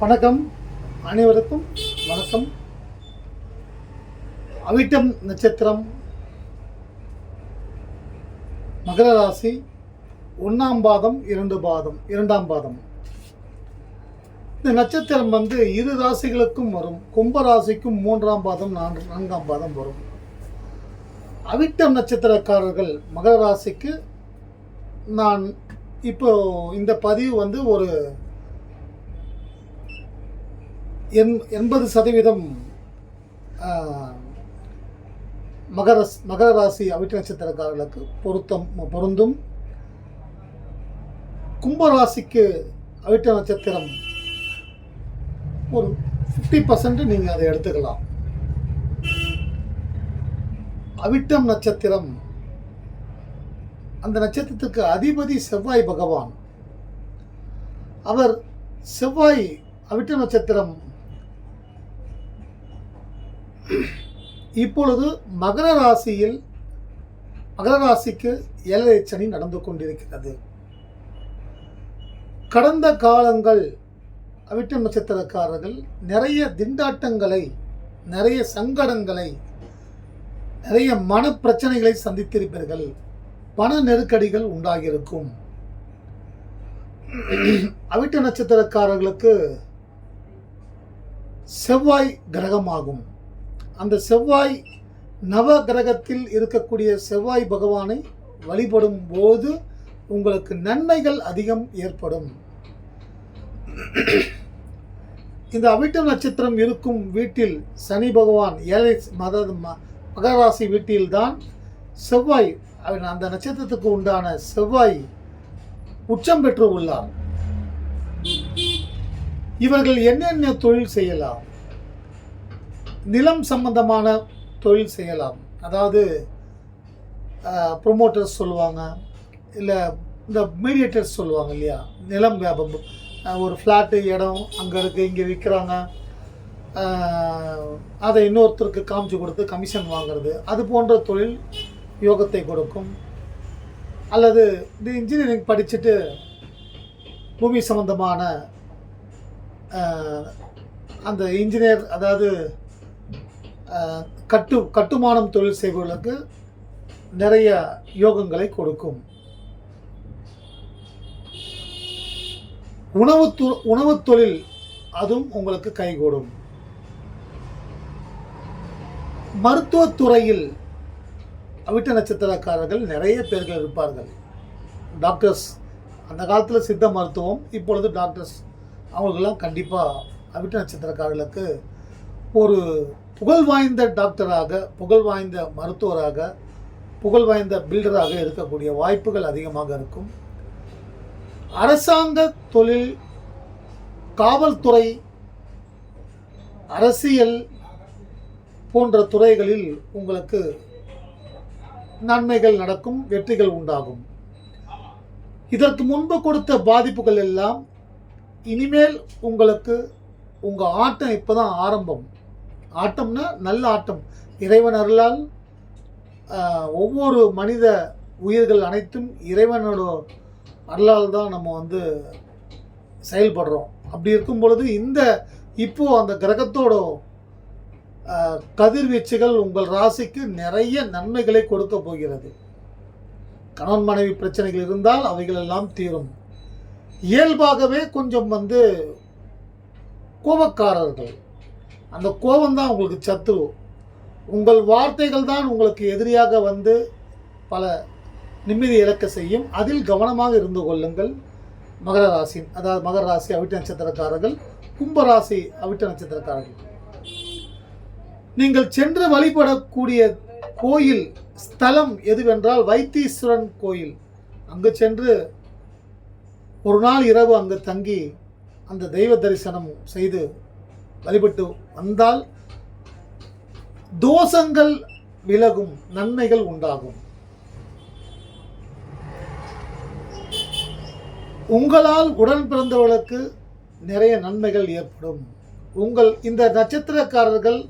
வணக்கம். அனைவருக்கும் வணக்கம். அவிட்டம் நட்சத்திரம். மகர ராசி ஒன்றாம் பாதம் இரண்டு பாதம் இரண்டாம் பாதம். இந்த நட்சத்திரம் வந்து இரு ராசிகளுக்கும் வரும். கும்ப ராசிக்கும் மூன்றாம் பாதம் நான்கு நான்காம் பாதம் வரும். அவிட்டம் நட்சத்திரக்காரர்கள் மகர ராசிக்கு நான் இப்போ இந்த பதிவு வந்து ஒரு எண் எண்பது சதவீதம் மகர மகர ராசி அவிட்ட நட்சத்திரக்காரர்களுக்கு பொருத்தம் பொருந்தும். கும்பராசிக்கு அவிட்ட நட்சத்திரம் ஒரு ஃபிஃப்டி பர்சன்ட் நீங்கள் அதை எடுத்துக்கலாம். அவிட்டம் நட்சத்திரம் அந்த நட்சத்திரத்துக்கு அதிபதி செவ்வாய் பகவான். அவர் செவ்வாய் அவிட்ட நட்சத்திரம் இப்பொழுது மகர ராசியில் மகர ராசிக்கு ஏழரை சனி நடந்து கொண்டிருக்கிறது. கடந்த காலங்கள் அவிட்ட நட்சத்திரக்காரர்கள் நிறைய திண்டாட்டங்களை நிறைய சங்கடங்களை நிறைய மன பிரச்சனைகளை சந்தித்திருப்பீர்கள். பண நெருக்கடிகள் உண்டாகியிருக்கும். அவிட்ட நட்சத்திரக்காரர்களுக்கு செவ்வாய் கிரகமாகும். அந்த செவ்வாய் நவ கிரகத்தில் இருக்கக்கூடிய செவ்வாய் பகவானை வழிபடும் போது உங்களுக்கு நன்மைகள் அதிகம் ஏற்படும். இந்த அவிட்ட நட்சத்திரம் இருக்கும் வீட்டில் சனி பகவான் ஏழை மத ம- மகராசி வீட்டில்தான் செவ்வாய் அந்த நட்சத்திரத்துக்கு உண்டான செவ்வாய் உச்சம் பெற்று உள்ளார். இவர்கள் என்னென்ன தொழில் செய்யலாம்? நிலம் சம்பந்தமான தொழில் செய்யலாம். அதாவது ப்ரொமோட்டர்ஸ் சொல்லுவாங்க இல்லை இந்த மீடியேட்டர்ஸ் சொல்லுவாங்க இல்லையா? நிலம் வியாபம். ஒரு ஃப்ளாட்டு இடம் அங்கே இருக்குது இங்கே விற்கிறாங்க அதை இன்னொருத்தருக்கு காமிச்சு கொடுத்து கமிஷன் வாங்குறது அது போன்ற தொழில் யோகத்தை கொடுக்கும். அல்லது இந்த இன்ஜினியரிங் படிச்சுட்டு பூமி சம்பந்தமான அந்த இன்ஜினியர் அதாவது கட்டு கட்டுமானம் தொழில் செய்பவர்களுக்கு நிறைய யோகங்களை கொடுக்கும். உணவு உணவு உணவுத் தொழில் அதுவும் உங்களுக்கு கைகூடும். மருத்துவத்துறையில் அவிட்ட நட்சத்திரக்காரர்கள் நிறைய பேர்கள் இருப்பார்கள். டாக்டர்ஸ் அந்த காலத்தில் சித்த மருத்துவம் இப்பொழுது டாக்டர்ஸ் அவங்களுக்கெல்லாம் கண்டிப்பாக அவிட்ட நட்சத்திரக்காரர்களுக்கு ஒரு புகழ் வாய்ந்த டாக்டராக புகழ் வாய்ந்த மருத்துவராக புகழ் வாய்ந்த பில்டராக இருக்கக்கூடிய வாய்ப்புகள் அதிகமாக இருக்கும். அரசாங்க தொழில் காவல்துறை அரசியல் போன்ற துறைகளில் உங்களுக்கு நன்மைகள் நடக்கும் வெற்றிகள் உண்டாகும். இதற்கு முன்பு கொடுத்த பாதிப்புகள் எல்லாம் இனிமேல் உங்களுக்கு உங்கள் ஆட்டம் இப்போ தான் ஆரம்பம். ஆட்டம்னா நல்ல ஆட்டம். இறைவன் அருளால் ஒவ்வொரு மனித உயிர்கள் அனைத்தும் இறைவனோட அருளால் தான் நம்ம வந்து செயல்படுறோம். அப்படி இருக்கும் பொழுது இந்த இப்போ அந்த கிரகத்தோட கதிர்வீச்சுகள் உங்கள் ராசிக்கு நிறைய நன்மைகளை கொடுக்க போகிறது. கணவன் மனைவி பிரச்சனைகள் இருந்தால் அவைகள் எல்லாம் தீரும். இயல்பாகவே கொஞ்சம் வந்து கோபக்காரர்கள். அந்த கோபம்தான் உங்களுக்கு சத்துரு உங்கள் வார்த்தைகள் தான் உங்களுக்கு எதிரியாக வந்து பல நிம்மதி இழக்க செய்யும். அதில் கவனமாக இருந்து கொள்ளுங்கள். மகர ராசி அதாவது மகர ராசி அவிட்ட நட்சத்திரக்காரர்கள் கும்பராசி அவிட்ட நட்சத்திரக்காரர்கள். நீங்கள் சென்று வழிபடக்கூடிய கோயில் ஸ்தலம் எதுவென்றால் வைத்தீஸ்வரன் கோயில். அங்கு சென்று ஒரு நாள் இரவு அங்கு தங்கி அந்த தெய்வ தரிசனம் செய்து வழிபட்டு வந்தால் தோஷங்கள் விலகும் நன்மைகள் உண்டாகும். உங்களால் உடன் பிறந்தவர்களுக்கு நிறைய நன்மைகள் ஏற்படும். உங்கள் இந்த நட்சத்திரக்காரர்கள்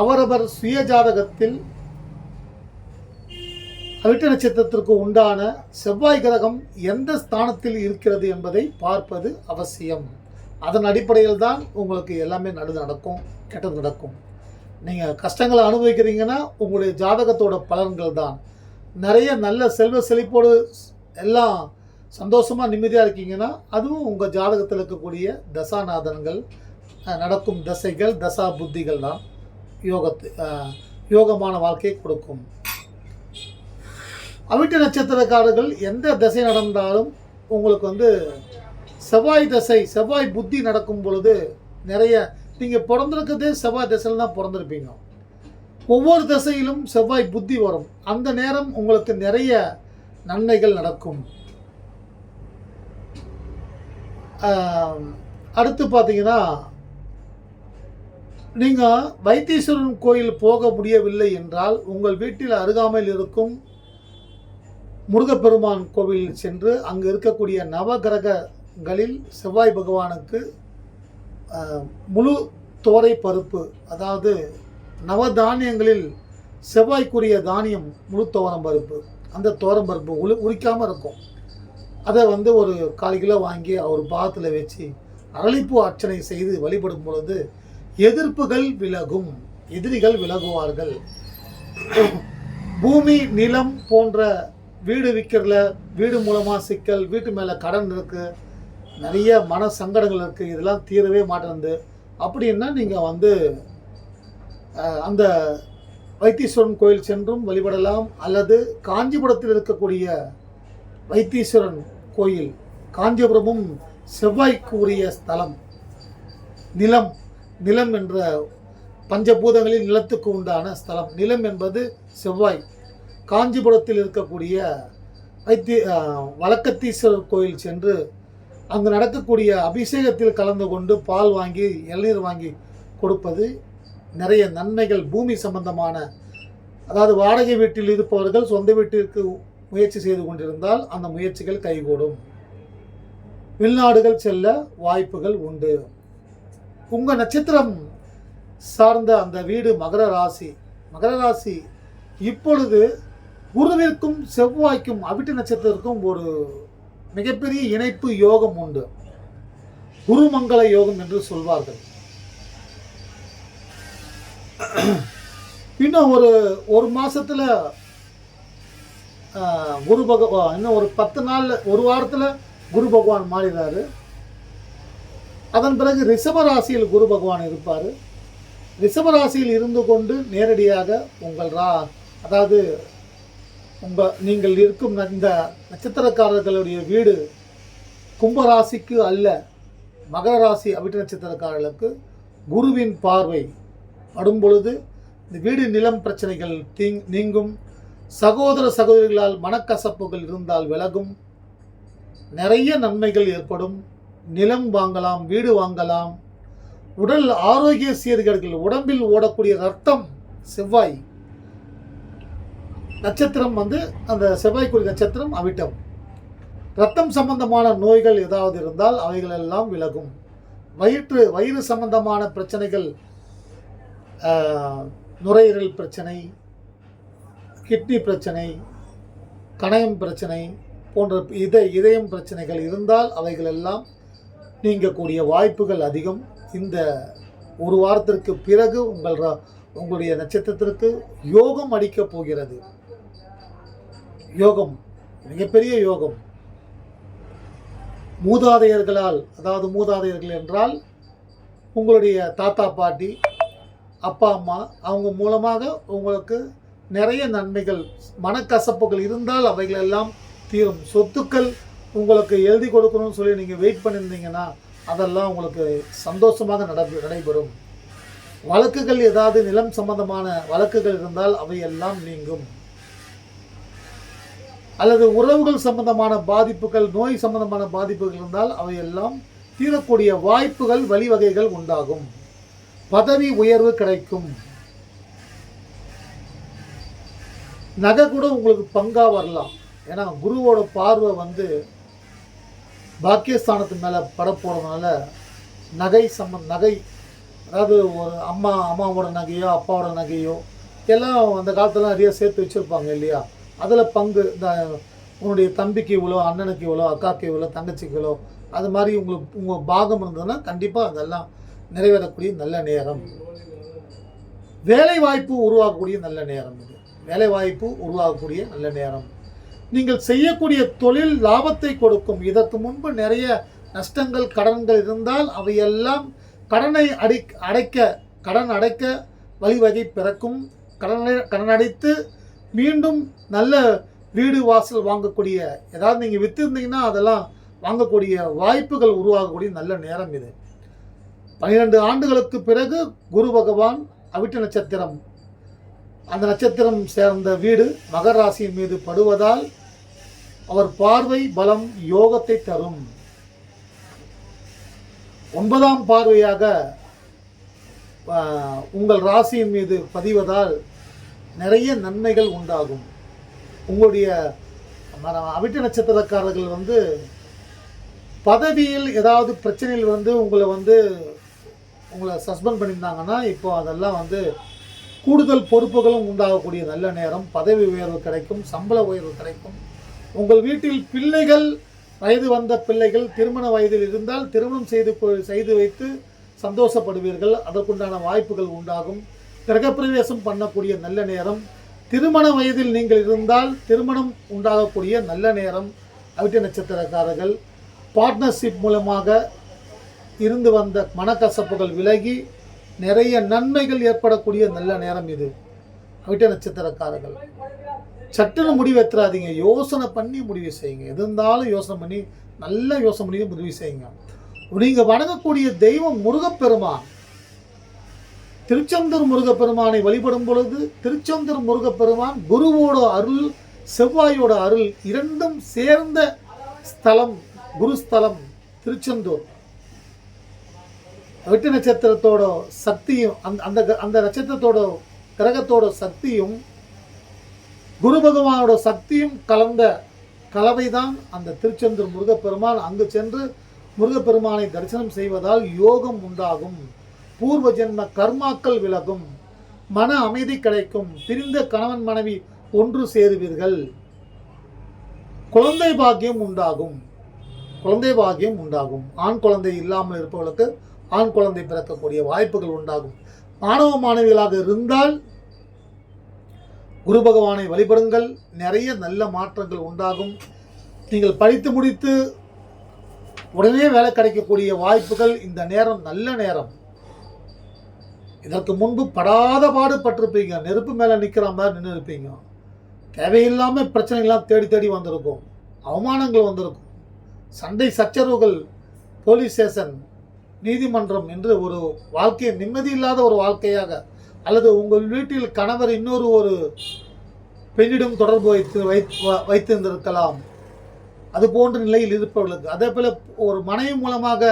அவரவர் சுய ஜாதகத்தில் அவிட்ட நட்சத்திரத்திற்கு உண்டான செவ்வாய் கிரகம் எந்த ஸ்தானத்தில் இருக்கிறது என்பதை பார்ப்பது அவசியம். அதன் அடிப்படையில் தான் உங்களுக்கு எல்லாமே நல்லது நடக்கும் கெட்டது நடக்கும். நீங்கள் கஷ்டங்களை அனுபவிக்கிறீங்கன்னா உங்களுடைய ஜாதகத்தோட பலன்கள் தான் நிறைய நல்ல செல்வ செழிப்போடு எல்லாம் சந்தோஷமாக நிம்மதியாக இருக்கீங்கன்னா அதுவும் உங்கள் ஜாதகத்தில் இருக்கக்கூடிய தசாநாதன்கள் நடக்கும் தசைகள் தசா புத்திகள் தான் யோகத்து யோகமான வாழ்க்கையை கொடுக்கும். அவிட்ட நட்சத்திரக்காரர்கள் எந்த திசை நடந்தாலும் உங்களுக்கு வந்து செவ்வாய் தசை செவ்வாய் புத்தி நடக்கும் பொழுது நிறைய நீங்கள் பிறந்திருக்கிறதே செவ்வாய் தசையில் தான் பிறந்திருப்பீங்க. ஒவ்வொரு தசையிலும் செவ்வாய் புத்தி வரும். அந்த நேரம் உங்களுக்கு நிறைய நன்மைகள் நடக்கும். அடுத்து பார்த்தீங்கன்னா நீங்கள் வைத்தீஸ்வரன் கோயில் போக முடியவில்லை என்றால் உங்கள் வீட்டில் அருகாமையில் இருக்கும் முருகப்பெருமான் கோவில் சென்று அங்கு இருக்கக்கூடிய நவகிரகங்களில் செவ்வாய் பகவானுக்கு முழு தோரை பருப்பு அதாவது நவதானியங்களில் செவ்வாய்க்குரிய தானியம் முழு துவரம் பருப்பு அந்த துவரம் பருப்பு உளி உரிக்காமல் இருக்கும். அதை வந்து ஒரு கால் கிலோ வாங்கி அவர் பாகத்தில் வச்சு அரளிப்பூ அர்ச்சனை செய்து வழிபடும் பொழுது எதிர்ப்புகள் விலகும் எதிரிகள் விலகுவார்கள். பூமி நிலம் போன்ற வீடு விற்கிறல வீடு மூலமாக சிக்கல் வீட்டு மேலே கடன் இருக்குது நிறைய மன சங்கடங்கள் இருக்குது இதெல்லாம் தீரவே மாட்டேங்குது. அப்படின்னா நீங்கள் வந்து அந்த வைத்தீஸ்வரன் கோயில் சென்றும் வழிபடலாம் அல்லது காஞ்சிபுரத்தில் இருக்கக்கூடிய வைத்தீஸ்வரன் கோயில் காஞ்சிபுரமும் செவ்வாய்க்கு உரிய ஸ்தலம் நிலம் நிலம் என்ற பஞ்சபூதங்களில் நிலத்துக்கு உண்டான ஸ்தலம். நிலம் என்பது செவ்வாய். காஞ்சிபுரத்தில் இருக்கக்கூடிய வைத்தி வழக்கத்தீஸ்வரர் கோயில் சென்று அங்கு நடக்கக்கூடிய அபிஷேகத்தில் கலந்து கொண்டு பால் வாங்கி இளநீர் வாங்கி கொடுப்பது நிறைய நன்மைகள் பூமி சம்பந்தமான. அதாவது வாடகை வீட்டில் இருப்பவர்கள் சொந்த வீட்டிற்கு முயற்சி செய்து கொண்டிருந்தால் அந்த முயற்சிகள் கைகூடும். வெளிநாடுகள் செல்ல வாய்ப்புகள் உண்டு. உங்கள் நட்சத்திரம் சார்ந்த அந்த வீடு மகர ராசி. மகர ராசி இப்பொழுது குருவிற்கும் செவ்வாய்க்கும் அவிட்டு நட்சத்திரத்திற்கும் ஒரு மிகப்பெரிய இணைப்பு யோகம் உண்டு. குருமங்கள யோகம் என்று சொல்வார்கள். இன்னும் ஒரு ஒரு மாசத்துல ஆஹ், குரு பகவான் இன்னும் ஒரு பத்து நாள்ல ஒரு வாரத்துல குரு பகவான் மாறினாரு அதன் பிறகு ரிஷப ராசியில் குரு பகவான் இருப்பார். ரிஷப ராசியில் இருந்து கொண்டு நேரடியாக உங்கள் ரா அதாவது உங்கள் நீங்கள் இருக்கும் இந்த நட்சத்திரக்காரர்களுடைய வீடு கும்பராசிக்கு அல்ல மகர ராசி அவிட்ட நட்சத்திரக்காரர்களுக்கு குருவின் பார்வை. படும் பொழுது இந்த வீடு நிலம் பிரச்சனைகள் தீங் நீங்கும். சகோதர சகோதரிகளால் மனக்கசப்புகள் இருந்தால் விலகும். நிறைய நன்மைகள் ஏற்படும். நிலம் வாங்கலாம் வீடு வாங்கலாம். உடல் ஆரோக்கிய சீர்கேடுகள் உடம்பில் ஓடக்கூடிய ரத்தம் செவ்வாய். நட்சத்திரம் வந்து அந்த செவ்வாய்க்குரிய நட்சத்திரம் அவிட்டம். ரத்தம் சம்பந்தமான நோய்கள் ஏதாவது இருந்தால் அவைகள் எல்லாம் விலகும். வயிற்று வயிறு சம்பந்தமான பிரச்சனைகள் நுரையீரல் பிரச்சனை கிட்னி பிரச்சனை கணையம் பிரச்சனை போன்ற இத இதயம் பிரச்சனைகள் இருந்தால் அவைகள் எல்லாம் நீங்கக்கூடிய வாய்ப்புகள் அதிகம். இந்த ஒரு வாரத்திற்கு பிறகு உங்கள் ரா- உங்களுடைய நட்சத்திரத்திற்கு யோகம் அடிக்கப் போகிறது. யோகம் மிகப்பெரிய யோகம். மூதாதையர்களால் அதாவது மூதாதையர்கள் என்றால் உங்களுடைய தாத்தா பாட்டி அப்பா அம்மா அவங்க மூலமாக உங்களுக்கு நிறைய நன்மைகள் மனக்கசப்புகள் இருந்தால் அவைகள் எல்லாம் தீரும். சொத்துக்கள் உங்களுக்கு எழுதி கொடுக்கணும்னு சொல்லி நீங்கள் வெயிட் பண்ணியிருந்தீங்கன்னா அதெல்லாம் உங்களுக்கு சந்தோஷமாக நட நடைபெறும். வழக்குகள் ஏதாவது நிலம் சம்பந்தமான வழக்குகள் இருந்தால் அவையெல்லாம் நீங்கும். அல்லது உறவுகள் சம்பந்தமான பாதிப்புகள் நோய் சம்பந்தமான பாதிப்புகள் இருந்தால் அவையெல்லாம் தீரக்கூடிய வாய்ப்புகள் வழிவகைகள் உண்டாகும். பதவி உயர்வு கிடைக்கும். நகை கூட உங்களுக்கு பங்கா வரலாம். ஏன்னா குருவோட பார்வை வந்து பாக்கியஸ்தானத்து மேலே பட நகை சம்ம நகை அதாவது ஒரு அம்மா அம்மாவோட நகையோ அப்பாவோட நகையோ எல்லாம் அந்த காலத்துல நிறைய சேர்த்து வச்சுருப்பாங்க இல்லையா? அதில் பங்கு இந்த உன்னுடைய தம்பிக்கு இவ்வளோ அண்ணனுக்கு இவ்வளோ அக்காக்கு இவ்வளோ தங்கச்சிக்கு இவ்வளோ அது மாதிரி உங்களுக்கு உங்கள் பாகம் இருந்ததுன்னா கண்டிப்பாக அதெல்லாம் நிறைவேறக்கூடிய நல்ல நேரம். வேலை வாய்ப்பு உருவாகக்கூடிய நல்ல நேரம் இது. வேலை வாய்ப்பு உருவாகக்கூடிய நல்ல நேரம். நீங்கள் செய்யக்கூடிய தொழில் லாபத்தை கொடுக்கும். இதற்கு முன்பு நிறைய நஷ்டங்கள் கடன்கள் இருந்தால் அவையெல்லாம் கடனை அடை அடைக்க கடன் அடைக்க வழிவகை பிறக்கும். கடனை கடன் அடைத்து மீண்டும் நல்ல வீடு வாசல் வாங்கக்கூடிய ஏதாவது நீங்கள் விற்றுருந்தீங்கன்னா அதெல்லாம் வாங்கக்கூடிய வாய்ப்புகள் உருவாகக்கூடிய நல்ல நேரம் இது. பன்னிரெண்டு ஆண்டுகளுக்கு பிறகு குரு பகவான் அவிட்ட நட்சத்திரம் அந்த நட்சத்திரம் சேர்ந்த வீடு மகர ராசியின் மீது படுவதால் அவர் பார்வை பலம் யோகத்தை தரும். ஒன்பதாம் பார்வையாக உங்கள் ராசியின் மீது பதிவதால் நிறைய நன்மைகள் உண்டாகும். உங்களுடைய அவிட்ட நட்சத்திரக்காரர்கள் வந்து பதவியில் ஏதாவது பிரச்சனையில் வந்து உங்களை வந்து உங்களை சஸ்பெண்ட் பண்ணியிருந்தாங்கன்னா இப்போ அதெல்லாம் வந்து கூடுதல் பொறுப்புகளும் உண்டாகக்கூடிய நல்ல நேரம். பதவி உயர்வு கிடைக்கும் சம்பள உயர்வு கிடைக்கும். உங்கள் வீட்டில் பிள்ளைகள் வயது வந்த பிள்ளைகள் திருமண வயதில் இருந்தால் திருமணம் செய்து கொ- செய்து வைத்து சந்தோஷப்படுவீர்கள். அதற்குண்டான வாய்ப்புகள் உண்டாகும். கிரகப்பிரவேசம் பண்ணக்கூடிய நல்ல நேரம். திருமண வயதில் நீங்கள் இருந்தால் திருமணம் உண்டாகக்கூடிய நல்ல நேரம். அவிட்ட நட்சத்திரக்காரர்கள் பார்ட்னர்ஷிப் மூலமாக இருந்து வந்த மனக்கசப்புகள் விலகி நிறைய நன்மைகள் ஏற்படக்கூடிய நல்ல நேரம் இது. அவிட்ட நட்சத்திரக்காரர்கள் சட்டுன்னு முடிவு யோசனை பண்ணி முடிவு செய்யுங்க. எது இருந்தாலும் யோசனை பண்ணி நல்ல யோசனை பண்ணி முடிவு செய்யுங்க. நீங்கள் வணங்கக்கூடிய தெய்வம் முருகப்பெருமான். திருச்செந்தூர் முருகப்பெருமானை வழிபடும் பொழுது திருச்செந்தூர் முருகப்பெருமான் குருவோட அருள் செவ்வாயோட அருள் இரண்டும் சேர்ந்த ஸ்தலம் குருஸ்தலம் திருச்செந்தூர். வெட்டு நட்சத்திரத்தோட சக்தியும் அந்த அந்த க- அந்த நட்சத்திரத்தோட கிரகத்தோட சக்தியும் குரு பகவானோட சக்தியும் கலந்த கலவைதான் அந்த திருச்செந்தூர் முருகப்பெருமான். அங்கு சென்று முருகப்பெருமானை தரிசனம் செய்வதால் யோகம் உண்டாகும். பூர்வ ஜென்ம கர்மாக்கள் விலகும். மன அமைதி கிடைக்கும். பிரிந்த கணவன் மனைவி ஒன்று சேருவீர்கள். குழந்தை பாக்கியம் உண்டாகும். குழந்தை பாக்கியம் உண்டாகும். ஆண் குழந்தை இல்லாமல் இருப்பவர்களுக்கு ஆண் குழந்தை பிறக்கக்கூடிய வாய்ப்புகள் உண்டாகும். மாணவ மாணவிகளாக இருந்தால் குரு பகவானை வழிபடுங்கள். நிறைய நல்ல மாற்றங்கள் உண்டாகும். நீங்கள் படித்து முடித்து உடனே வேலை கிடைக்கக்கூடிய வாய்ப்புகள் இந்த நேரம் நல்ல நேரம். இதற்கு முன்பு படாத பாடுபட்டிருப்பீங்க. நெருப்பு மேலே நிற்கிற மாதிரி நின்று இருப்பீங்க. தேவையில்லாமல் பிரச்சனைகள்லாம் தேடி தேடி வந்திருக்கும். அவமானங்கள் வந்திருக்கும். சண்டை சச்சரவுகள் போலீஸ் ஸ்டேஷன் நீதிமன்றம் என்று ஒரு வாழ்க்கையை நிம்மதி இல்லாத ஒரு வாழ்க்கையாக அல்லது உங்கள் வீட்டில் கணவர் இன்னொரு ஒரு பெண்ணிடம் தொடர்பு வைத்து வைத்து வைத்திருந்திருக்கலாம். அது போன்ற நிலையில் இருப்பவர்களுக்கு. அதே போல் ஒரு மனைவி மூலமாக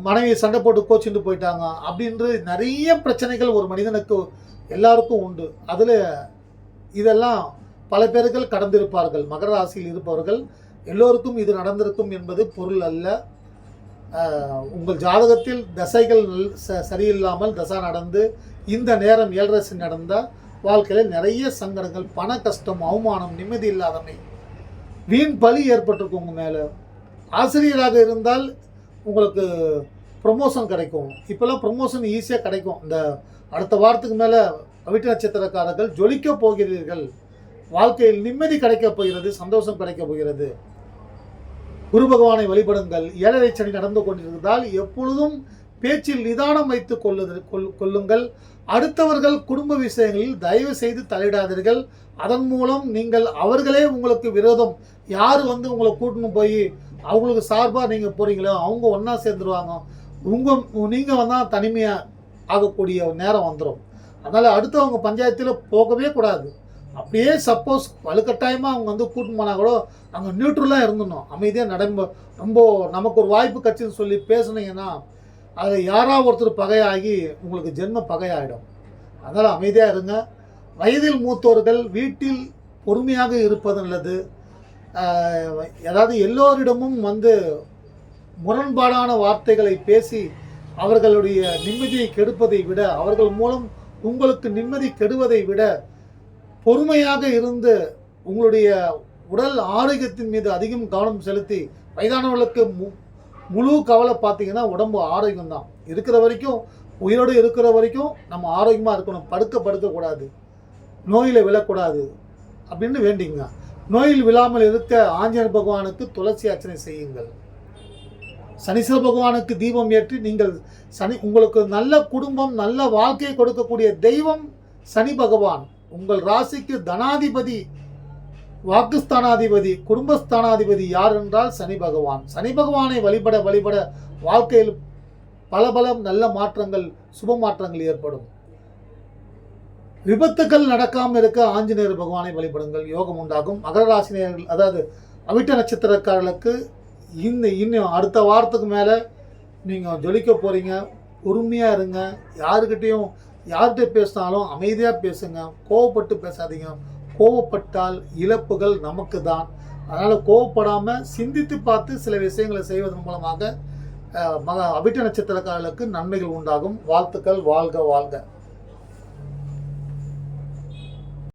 மனைவியை சண்டை போட்டு கோச்சிட்டு போயிட்டாங்க. அப்படின்று நிறைய பிரச்சனைகள் ஒரு மனிதனுக்கு எல்லாருக்கும் உண்டு. அதில் இதெல்லாம் பல பேர்கள் கடந்திருப்பார்கள். மகர ராசியில் இருப்பவர்கள் எல்லோருக்கும் இது நடந்திருக்கும் என்பது பொருள் அல்ல. உங்கள் ஜாதகத்தில் தசைகள் நல்- ச- சரியில்லாமல் தசா நடந்து இந்த நேரம் ஏழரசு நடந்தால் வாழ்க்கையில் நிறைய சங்கடங்கள் பண கஷ்டம் அவமானம் நிம்மதி இல்லாதமை வீண் பலி ஏற்பட்டிருக்கும் உங்கள் மேலே. ஆசிரியராக இருந்தால் உங்களுக்கு ப்ரொமோஷன் கிடைக்கும். இப்போல்லாம் ப்ரொமோஷன் ஈஸியாக கிடைக்கும். இந்த அடுத்த வாரத்துக்கு மேலே அவிட்ட நட்சத்திரக்காரர்கள் ஜொலிக்க போகிறீர்கள். வாழ்க்கையில் நிம்மதி கிடைக்கப் போகிறது சந்தோஷம் கிடைக்கப் போகிறது. குரு பகவானை வழிபடுங்கள். ஏழரை சனி நடந்து கொண்டிருந்தால் எப்பொழுதும் பேச்சில் நிதானம் வைத்து கொள்ளுது கொள் கொள்ளுங்கள். அடுத்தவர்கள் குடும்ப விஷயங்களில் தயவு செய்து தலையிடாதீர்கள். அதன் மூலம் நீங்கள் அவர்களே உங்களுக்கு விரோதம். யார் வந்து உங்களை கூட்டின்னு போய் அவங்களுக்கு சார்பாக நீங்கள் போகிறீங்களோ அவங்க ஒன்றா சேர்ந்துருவாங்க. உங்கள் நீங்கள் வந்தால் தனிமையாக ஆகக்கூடிய நேரம் வந்துடும் அதனால் அடுத்தவங்க பஞ்சாயத்தில் போகவே கூடாது. அப்படியே சப்போஸ் வலுக்கட்டாயமாக அவங்க வந்து கூட்டின்னு போனால் கூட அங்கே நியூட்ரலாக இருந்துடணும். அமைதியாக நடம்ப ரொம்ப நமக்கு ஒரு வாய்ப்பு கட்சின்னு சொல்லி பேசுனீங்கன்னா அது யாராவது ஒருத்தர் பகையாகி உங்களுக்கு ஜென்ம பகையாயிடும். அதனால் அமைதியாக இருங்க. வயதில் மூத்தோர்கள் வீட்டில் பொறுமையாக இருப்பது நல்லது. அதாவது எல்லோரிடமும் வந்து முரண்பாடான வார்த்தைகளை பேசி அவர்களுடைய நிம்மதியை கெடுப்பதை விட அவர்கள் மூலம் உங்களுக்கு நிம்மதி கெடுவதை விட பொறுமையாக இருந்து உங்களுடைய உடல் ஆரோக்கியத்தின் மீது அதிகம் கவனம் செலுத்தி வயதானவர்களுக்கு மு முழு கவலை பார்த்தீங்கன்னா உடம்பு ஆரோக்கியம் தான் இருக்கிற வரைக்கும் உயிரோடு இருக்கிற வரைக்கும் நம்ம ஆரோக்கியமாக இருக்கணும். படுக்க படுக்கக்கூடாது. நோயில் விழக்கூடாது. அப்படின்னு வேண்டிங்க நோயில் விழாமல் இருக்க ஆஞ்சநேயர் பகவானுக்கு துளசி அர்ச்சனை செய்யுங்கள். சனீஸ்வர பகவானுக்கு தீபம் ஏற்றி நீங்கள் சனி உங்களுக்கு நல்ல குடும்பம் நல்ல வாழ்க்கையை கொடுக்கக்கூடிய தெய்வம் சனி பகவான். உங்கள் ராசிக்கு தனாதிபதி வாக்குஸ்தானாதிபதி குடும்பஸ்தானாதிபதி யார் என்றால் சனி பகவான். சனி பகவானை வழிபட வழிபட வாழ்க்கையில் பல பல நல்ல மாற்றங்கள் சுப மாற்றங்கள் ஏற்படும். விபத்துக்கள் நடக்காமல் இருக்க ஆஞ்சநேயர் பகவானை வழிபடுங்கள். யோகம் உண்டாகும். மகர ராசினியர்கள் அதாவது அவிட்ட நட்சத்திரக்காரர்களுக்கு இந்த இன்னும் அடுத்த வாரத்துக்கு மேலே நீங்கள் ஜொலிக்க போகிறீங்க பொறுமையாக இருங்க. யாருக்கிட்டேயும் யார்கிட்ட பேசினாலும் அமைதியாக பேசுங்க. கோவப்பட்டு பேசாதீங்க. கோவப்பட்டால் இழப்புகள் நமக்கு தான். அதனால் கோவப்படாமல் சிந்தித்து பார்த்து சில விஷயங்களை செய்வதன் மூலமாக மக அவிட்ட நட்சத்திரக்காரர்களுக்கு நன்மைகள் உண்டாகும். வாழ்த்துக்கள். வாழ்க வாழ்க.